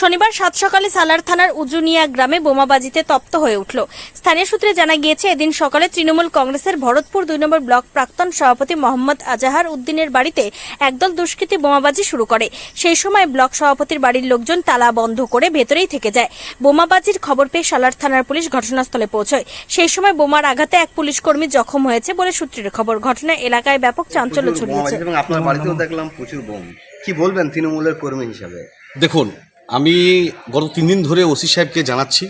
শনিবার সাত সকালে সালার থানার উজুনিয়া গ্রামে বোমাবাজিতে তপ্ত হয়ে উঠল। স্থানীয় সূত্রে জানা গিয়েছে এদিন সকালে তৃণমূল কংগ্রেসের ভরতপুর দুই নম্বর ব্লক প্রাক্তন সভাপতি মোহাম্মদ আজাহার উদ্দিনের বাড়িতে একদল দুষ্কৃতী বোমাবাজি শুরু করে। সেই সময় ব্লক সভাপতির বাড়ির লোকজন তালা বন্ধ করে ভেতরেই থেকে যায়। বোমাবাজির খবর পেয়ে সালার থানার পুলিশ ঘটনাস্থলে পৌঁছয়। সেই সময় বোমার আঘাতে এক পুলিশ কর্মী জখম হয়েছে বলে সূত্রের খবর। ঘটনা এলাকায় ব্যাপক চাঞ্চল্য ছড়িয়েছে। এবং আপনার বাড়িতেও দেখলাম প্রচুর বোম। কি বলবেন তৃণমূলের কর্মী হিসাবে? দেখুন আমি গত তিন দিন ধরে ওসি সাহেবকে জানাচ্ছি।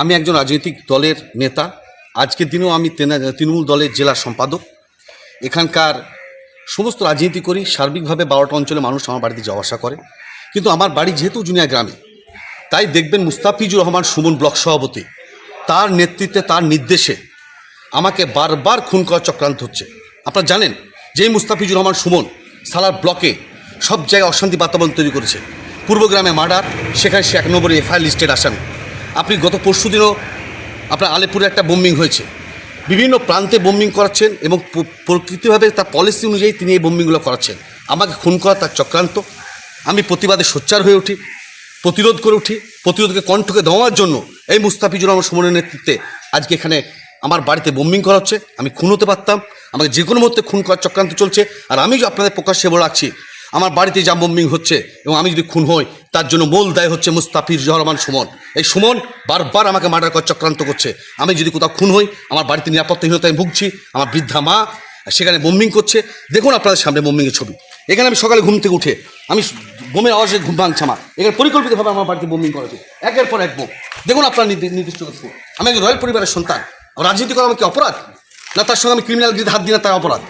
আমি একজন রাজনৈতিক দলের নেতা। আজকের দিনেও আমি তৃণমূল দলের জেলা সম্পাদক। এখানকার সমস্ত রাজনীতি করি, সার্বিকভাবে বারোটা অঞ্চলে মানুষ আমার বাড়িতে যাওয়া আসা করে। কিন্তু আমার বাড়ি যেহেতু জুনিয়া গ্রামে, তাই দেখবেন মুস্তাফিজুর রহমান সুমন ব্লক সভাপতি, তার নেতৃত্বে, তার নির্দেশে আমাকে বারবার খুন করার চক্রান্ত হচ্ছে। আপনারা জানেন যে এই মুস্তাফিজুর রহমান সুমন সালার ব্লকে সব জায়গায় অশান্তি বাতাবরণ তৈরি করেছে পূর্বগ্রামে মার্ডার, সেখানে সে এক নম্বরে এফআইআর লিস্টেড আসামি। আপনি গত পরশু দিনও আপনার আলিপুরে একটা বোম্বিং হয়েছে। বিভিন্ন প্রান্তে বোম্বিং করাচ্ছেন এবং প্রকৃতিভাবে তার পলিসি অনুযায়ী তিনি এই বোম্বিংগুলো করাচ্ছেন। আমাকে খুন করা তার চক্রান্ত। আমি প্রতিবাদে সোচ্চার হয়ে উঠি, প্রতিরোধ করে উঠি, প্রতিরোধকে কণ্ঠকে দেওয়ার জন্য এই মুস্তাফিজুর রহমান সুমনের নেতৃত্বে আজকে এখানে আমার বাড়িতে বোম্বিং করা হচ্ছে। আমি খুন হতে পারতাম, আমাকে যে কোনো মুহূর্তে খুন করার চক্রান্ত চলছে। আর আমি আপনাদের প্রকাশ্যে বলে রাখছি আমার বাড়িতে যা বোম্বিং হচ্ছে এবং আমি যদি খুন হই, তার জন্য মূল দায় হচ্ছে মুস্তাফিজুর রহমান সুমন। এই সুমন বারবার আমাকে মার্ডার করার চক্রান্ত করছে। আমি যদি কোথাও খুন হই, আমার বাড়িতে নিরাপত্তাহীনতায় ভুগছি, আমার বৃদ্ধা মা সেখানে বোম্বিং করছে। দেখুন আপনাদের সামনে বোম্বিংয়ের ছবি। এখানে আমি সকালে ঘুম থেকে উঠে, আমি বোমের আওয়াজে ঘুম ভাঙছে আমার। এখানে পরিকল্পিতভাবে আমার বাড়িতে বোম্বিং করা একের পর এক বোম। দেখুন আপনার নির্দিষ্ট কিছু আমি একজন রয়্যাল পরিবারের সন্তান। রাজনীতি করা আমার কি অপরাধ? না, তার সঙ্গে আমি ক্রিমিনাল হাত দিই না, তার অপরাধ?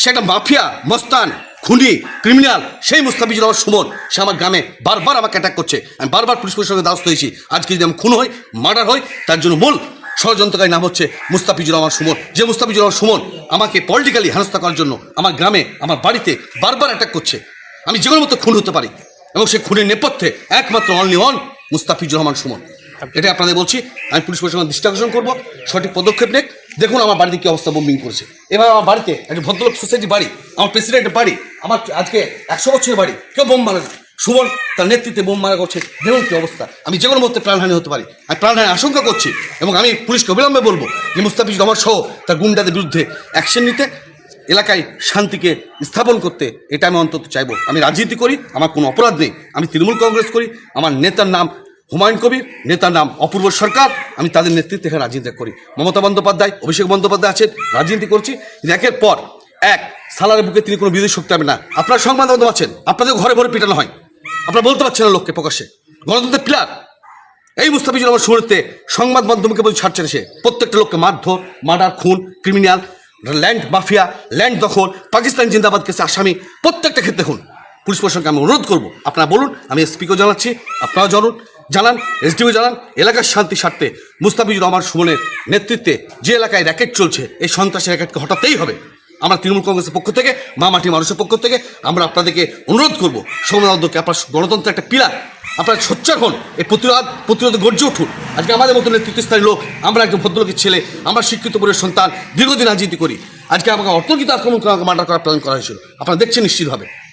সে একটা মাফিয়া, মস্তান। খুনি ক্রিমিনাল সেই মুস্তাফিজুর রহমান সুমন, সে আমার গ্রামে বারবার আমাকে অ্যাটাক করছে। আমি বারবার পুলিশ প্রশাসনের দ্বারস্থ হয়েছি। আজকে যদি আমি খুন হই মার্ডার হই, তার জন্য মূল ষড়যন্ত্রকারী নাম হচ্ছে মুস্তাফিজুর রহমান সুমন। যে মুস্তাফিজুর রহমান সুমন আমাকে পলিটিক্যালি হেনস্থা করার জন্য আমার গ্রামে, আমার বাড়িতে বারবার অ্যাটাক করছে। আমি যে কোনো মতো খুন হতে পারি। এবং সে খুনের নেপথ্যে একমাত্র অনলি অন মুস্তাফিজুর রহমান সুমন। এটা আপনাদের বলছি। আমি পুলিশ প্রশাসনের দৃষ্টি আকর্ষণ করব। সঠিক পদক্ষেপ নেক। দেখুন আমার বাড়িতে কি অবস্থা বোম্বিং করেছে। এবার আমার বাড়িতে একটা ভদ্রলোক সোসাইটি বাড়ি, আমার প্রেসিডেন্টের বাড়ি, আমার আজকে একশো বছরের বাড়ি, কেউ বোম মারে সুমন তার নেতৃত্বে বোম মারা করছে দেখুন কি অবস্থা। আমি যে কোনো মুহূর্তে প্রাণহানি হতে পারি। আমি প্রাণহানি আশঙ্কা করছি এবং আমি পুলিশকে অবিলম্বে বলব যে মুস্তাফিজ রহমান সহ তার গুন্ডাদের বিরুদ্ধে অ্যাকশন নিতে, এলাকায় শান্তিকে স্থাপন করতে, এটা আমি অন্তত চাইব। আমি রাজনীতি করি, আমার কোনো অপরাধ নেই। আমি তৃণমূল কংগ্রেস করি, আমার নেতার নাম হুমায়ুন কবির, নেতার নাম অপূর্ব সরকার। আমি তাদের নেতৃত্বে এখানে রাজনীতি করি। মমতা বন্দ্যোপাধ্যায়, অভিষেক বন্দ্যোপাধ্যায় আছেন, রাজনীতি করছি। একের পর এক সালারের বুকে তিনি কোনো বিরোধী শক্তি পাবেন না। আপনার সংবাদ মাধ্যম আছেন, আপনাদের ঘরে ঘরে পিটানো হয়। আপনারা বলতে পারছেন না লোককে প্রকাশ্যে। গণতন্ত্রের পিলার। এই মুস্তাফিজুর আমার শুরুতে সংবাদ মাধ্যমকে বলছে, ছাড়ছেন সে। প্রত্যেকটা লোককে মারধর, মার্ডার, খুন, ক্রিমিনাল, ল্যান্ড মাফিয়া, ল্যান্ড দখল, পাকিস্তান জিন্দাবাদ কেসে আসামি, প্রত্যেকটা ক্ষেত্রে খুন। পুলিশ প্রশাসনকে আমি অনুরোধ করব, আপনারা বলুন, আমি এসপিকেও জানাচ্ছি, আপনারাও জানুন। জানান এসডিও জানান, এলাকার শান্তি স্বার্থে মুস্তাফিজুর রহমান সুমনের নেতৃত্বে যে এলাকায় র্যাকেট চলছে, এই সন্ত্রাসী র্যাকেটকে হটাতেই হবে। আমরা তৃণমূল কংগ্রেসের পক্ষ থেকে, মা মাটি মানুষের পক্ষ থেকে, আমরা আপনাদেরকে অনুরোধ করব সৌম্যকে আপনার গণতন্ত্রের একটা পিলার। আপনারা সোচ্চার হন, এই প্রতিরোধ, প্রতিরোধে গর্জে উঠুন। আজকে আমাদের মতো নেতৃত্বস্থায়ী লোক, আমরা একজন ভদ্রলোকের ছেলে, আমরা শিক্ষিত পরিবারের সন্তান, দীর্ঘদিন রাজনীতি করি। আজকে আমাকে অর্থনীতি আক্রমণ করে মার্ডার করার প্ল্যান করা হয়েছিল। আপনারা দেখছেন নিশ্চিতভাবে।